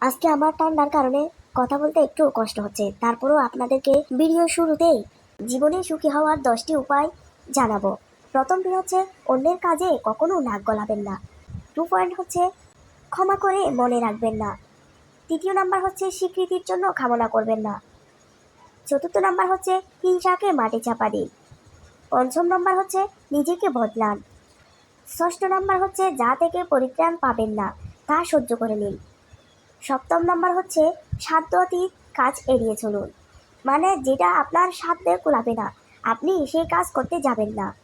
আজকে আমার ঠান্ডার কারণে কথা বলতে একটু কষ্ট হচ্ছে। তারপরেও আপনাদেরকে ভিডিও শুরুতেই জীবনে সুখী হওয়ার দশটি উপায় জানাব। প্রথমটি হচ্ছে, অন্যের কাজে কখনো নাক গলাবেন না। টু পয়েন্ট হচ্ছে, ক্ষমা করে মনে রাখবেন না। তৃতীয় নাম্বার হচ্ছে, স্বীকৃতির জন্য কামনা করবেন না। চতুর্থ নাম্বার হচ্ছে, হিংসাকে মাটি চাপা দিন। পঞ্চম নাম্বার হচ্ছে, নিজেকে বদলান। ষষ্ঠ নাম্বার হচ্ছে, যা থেকে পরিত্রাণ পাবেন না, তা সহ্য করে নিন। সপ্তম নম্বর হচ্ছে সাধ্য অতীত কাজ এড়িয়ে চলুন। মানে যেটা আপনার সাধ্যে কুলাবে না। আপনি সেই কাজ করতে যাবেন না।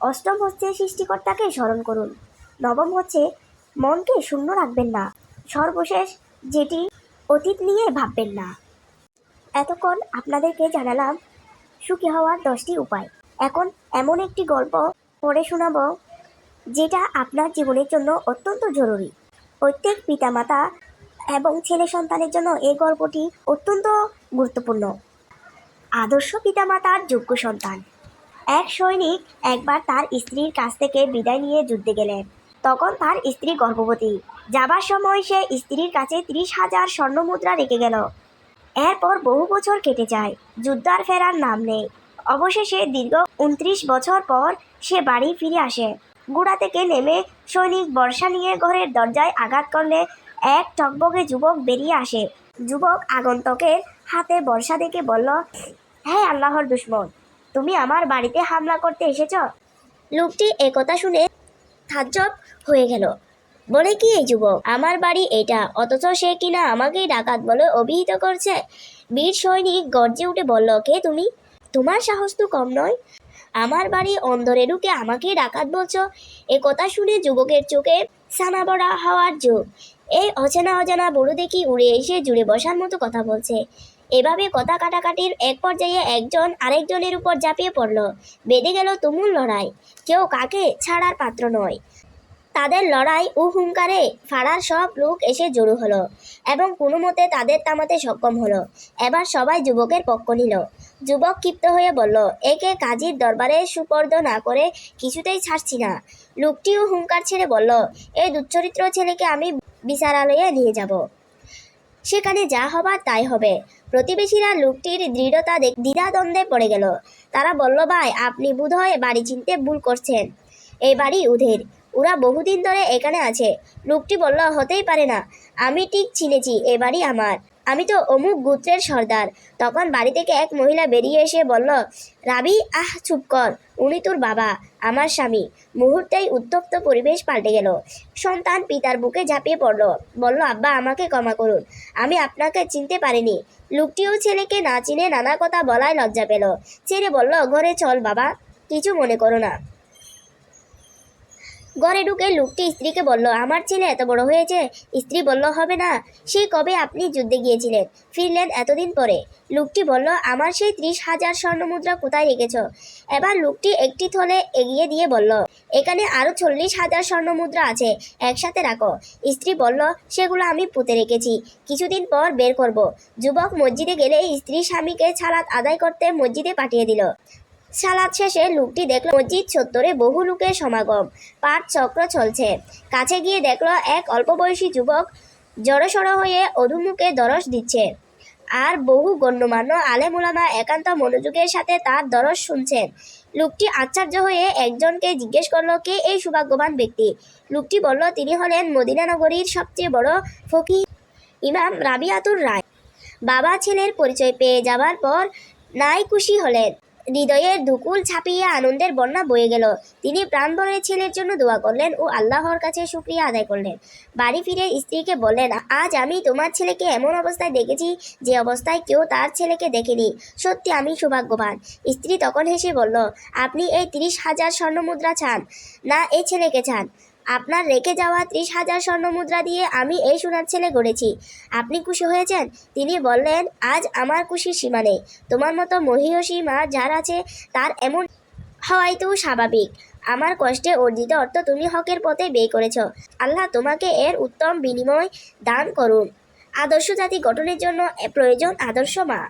অষ্টম হচ্ছে সৃষ্টিকর্তাকে স্মরণ করুন। নবম হচ্ছে মনকে শূন্য রাখবেন না। সর্বশেষ যেটি অতীত নিয়ে ভাববেন না। এতক্ষণ আপনাদেরকে জানালাম সুখী হওয়ার দশটি উপায়। এখন এমন একটি গল্প পড়ে শোনাবো, যেটা আপনার জীবনের জন্য অত্যন্ত জরুরি। প্রত্যেক পিতামাতা এবং ছেলে সন্তানের জন্য এই গল্পটি অত্যন্ত গুরুত্বপূর্ণ। আদর্শ পিতামাতার যোগ্য সন্তান। এক সৈনিক একবার তার স্ত্রীর কাছ থেকে বিদায় নিয়ে যুদ্ধে গেলেন। তখন তার স্ত্রী গর্ভবতী। যাবার সময় সে স্ত্রীর কাছে ত্রিশ হাজার স্বর্ণ মুদ্রা রেখে গেল। এরপর বহু বছর কেটে যায়, যুদ্ধ আর ফেরার নাম নেই। অবশেষে দীর্ঘ উনত্রিশ বছর পর সে বাড়ি ফিরে আসে। গুড়া থেকে নেমে সৈনিক বর্ষা নিয়ে ঘরের দরজায় আঘাত করলে এক টকবগে যুবক বেরিয়ে আসে। যুবক আগন্তকের হাতে বর্ষা দেখে বলল হ্যাঁ আল্লাহর দুশ্মন, তুমি আমার বাড়িতে হামলা করতে এসেছ? লোকটি একথা শুনে তাজ্জব হয়ে গেল। বলে কি এই যুবক? আমার বাড়ি এটা অথচ সে কিনা আমাকেই ডাকাত বলে অভিহিত করছে? বীর সৈনিক গর্জে উঠে বলল, কে তুমি? তোমার সাহস তো কম নয়। আমার বাড়ি অন্দরে ঢুকে আমাকে ডাকাত বলছো? এ কথা শুনে যুবকের চোখে সানাবড়া হওয়ার যোগ এই অচেনা অজানা বড়ো দেখি উড়ে এসে জুড়ে বসার মতো কথা বলছে। এভাবে কথা কাটাকাটির এক পর্যায়ে একজন আরেকজনের উপর ঝাঁপিয়ে পড়ল। বেঁধে গেল তুমুল লড়াই। কেউ কাকে ছাড়ার পাত্র নয়। তাদের লড়াই ও হুঙ্কারে ফাড়ার সব লোক এসে জড়ো হলো এবং কোনো মতে তাদের থামাতে সক্ষম হলো। এবার সবাই যুবকের পক্ষ নিল। যুবক ক্ষিপ্ত হয়ে বলল, একে কাজীর দরবারে সুপর্দ না করে কিছুতেই ছাড়ছি না। লোকটিও হুঙ্কার ছেড়ে বলল, এই দুচ্চরিত্র ছেলেকে আমি বিচারালয়ে নিয়ে যাব। সেখানে যা হবার তাই হবে। প্রতিবেশীরা লোকটির দৃঢ়তা দেখ, দ্বিধাদ্বন্দ্বে পড়ে গেল। তারা বলল, ভাই, আপনি বোধহয় বাড়ি চিনতে ভুল করছেন। এই বাড়ি উধের। ওরা বহুদিন ধরে এখানে আছে। লোকটি বলল, হতেই পারে না। আমি ঠিক চিনেছি, এ বাড়ি আমার। আমি তো অমুক গোত্রের সর্দার। তখন বাড়ি থেকে এক মহিলা বেরিয়ে এসে বলল, রাবি, আহ, চুপ কর। উনি তোর বাবা, আমার স্বামী। মুহূর্তেই উত্তপ্ত পরিবেশ পাল্টে গেল। সন্তান পিতার বুকে ঝাঁপিয়ে পড়ল। বলল, আব্বা, আমাকে ক্ষমা করুন। আমি আপনাকে চিনতে পারিনি। লোকটিও ছেলেকে না চিনে নানা কথা বলায় লজ্জা পেল। ছেলে বলল, ঘরে চল বাবা, কিছু মনে করো না। ঘরে ঢুকে লোকটি স্ত্রীকে বলল, আমার ছেলে এত বড় হয়েছে, স্ত্রী বলল, হবে না সেই কবে আপনি যুদ্ধে গিয়েছিলেন? ফিরলেন এতদিন পরে। লোকটি বলল, আমার সেই ত্রিশ হাজার স্বর্ণমুদ্রা কোথায় রেখেছ? এবার লোকটি একটি থলে এগিয়ে দিয়ে বলল, এখানে আরও চল্লিশ হাজার স্বর্ণমুদ্রা আছে, একসাথে রাখো। স্ত্রী বলল, সেগুলো আমি পুঁতে রেখেছি, কিছুদিন পর বের করব। যুবক মসজিদে গেলে স্ত্রী স্বামীকে ছালাত আদায় করতে মসজিদে পাঠিয়ে দিল। সালাদ শেষে লোকটি দেখল মসজিদ চত্বরে বহু লোকের সমাগম। পাঠ চক্র চলছে। কাছে গিয়ে দেখল এক অল্প বয়সী যুবক জড়সড় হয়ে অধুমুখে দরস দিচ্ছে। আর বহু গণ্যমান্য আলেমুলামা একান্ত মনোযোগের সাথে তার দরস শুনছেন। লোকটি আশ্চর্য হয়ে একজনকে জিজ্ঞেস করল, কে এই সৌভাগ্যবান ব্যক্তি? লোকটি বলল, তিনি হলেন মদিনা নগরীর সবচেয়ে বড় ফকি ইমাম রাবিয়াতুর রায়। বাবা ছেলের পরিচয় পেয়ে যাবার পর নাই খুশি হলেন। হৃদয়ের ধুকুল ছাপিয়ে আনন্দের বন্যা বয়ে গেল। তিনি প্রাণবনের ছেলের জন্য দোয়া করলেন ও আল্লাহর কাছে শুক্রিয়া আদায় করলেন। বাড়ি ফিরে স্ত্রীকে বললেন, আজ আমি তোমার ছেলেকে এমন অবস্থায় দেখেছি যে অবস্থায় কেউ তার ছেলেকে দেখেনি। সত্যি আমি সৌভাগ্যবান। স্ত্রী তখন হেসে বলল, আপনি এই তিরিশ হাজার স্বর্ণমুদ্রা চান, না এই ছেলেকে চান? আপনার রেখে যাওয়া ত্রিশ হাজার স্বর্ণমুদ্রা দিয়ে আমি এই সোনার ছেলে গড়েছি। আপনি খুশি হয়েছেন? তিনি বললেন, আজ আমার খুশির সীমা নেই। তোমার মতো মহিয়সী মা যার আছে, তার এমন হওয়াই তো স্বাভাবিক। আমার কষ্টে অর্জিত অর্থ তুমি হকের পথে ব্যয় করেছ। আল্লাহ তোমাকে এর উত্তম বিনিময় দান করুন। আদর্শ জাতি গঠনের জন্য প্রয়োজন আদর্শ মা।